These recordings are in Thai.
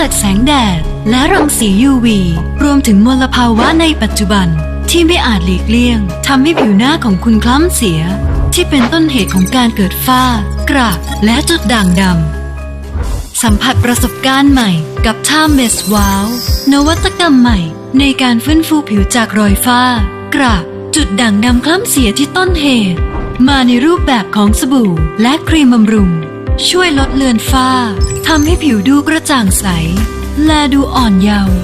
ตัดแสงแดด และรังสี UV รวมถึงมลภาวะในปัจจุบัน ที่ไม่อาจหลีกเลี่ยงทำให้ผิวหน้าของคุณคล้ำเสีย ที่เป็นต้นเหตุของการเกิดฝ้า กระและจุดด่างดำสัมผัสประสบการณ์ใหม่กับ Timeless Wow นวัตกรรมใหม่ ในการฟื้นฟูผิวจากรอยฝ้า กระจุดด่างดำคล้ำเสียที่ต้นเหตุ มาในรูปแบบของสบู่และครีมบำรุง ช่วยลดเลือนฝ้าทำให้ผิวดูกระจ่างใส และดูอ่อนเยาว์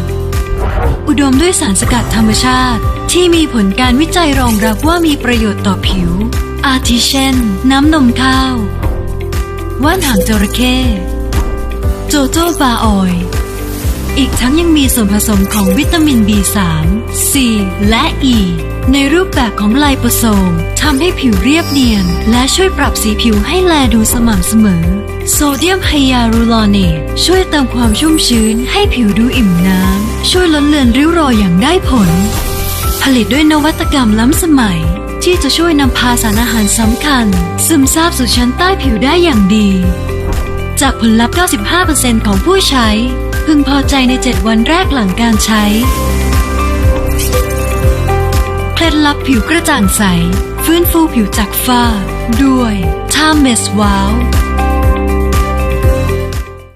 อุดมด้วยสารสกัดธรรมชาติ ที่มีผลการวิจัยรองรับว่ามีประโยชน์ต่อผิว อาทิเช่น น้ำนมข้าว ว่านหางจระเข้โจโจบาออยอีกทั้งยังมีส่วนผสมของวิตามิน B3 C และ E ในรูปแบบของไลโปโซมทำให้ผิวเรียบเนียน และช่วยปรับสีผิวให้แลดูสม่ำเสมอ โซเดียมไฮยาลูรอเนตช่วยเติมความชุ่มชื้น ให้ผิวดูอิ่มน้ำ ช่วยลดเลือนริ้วรอยอย่างได้ผล ผลิตด้วยนวัตกรรมล้ำสมัย ที่จะช่วยนำพาสารอาหารสำคัญ ซึมซาบสู่ชั้นใต้ผิวได้อย่างดี จากผลลัพธ์ 95%ของผู้ใช้ พึงพอใจใน 7 วันแรกหลังการใช้ ล็ดลับผิวกระจ่างใส ฟื้นฟูผิวจากฝ้า ด้วยทามเมสว้าว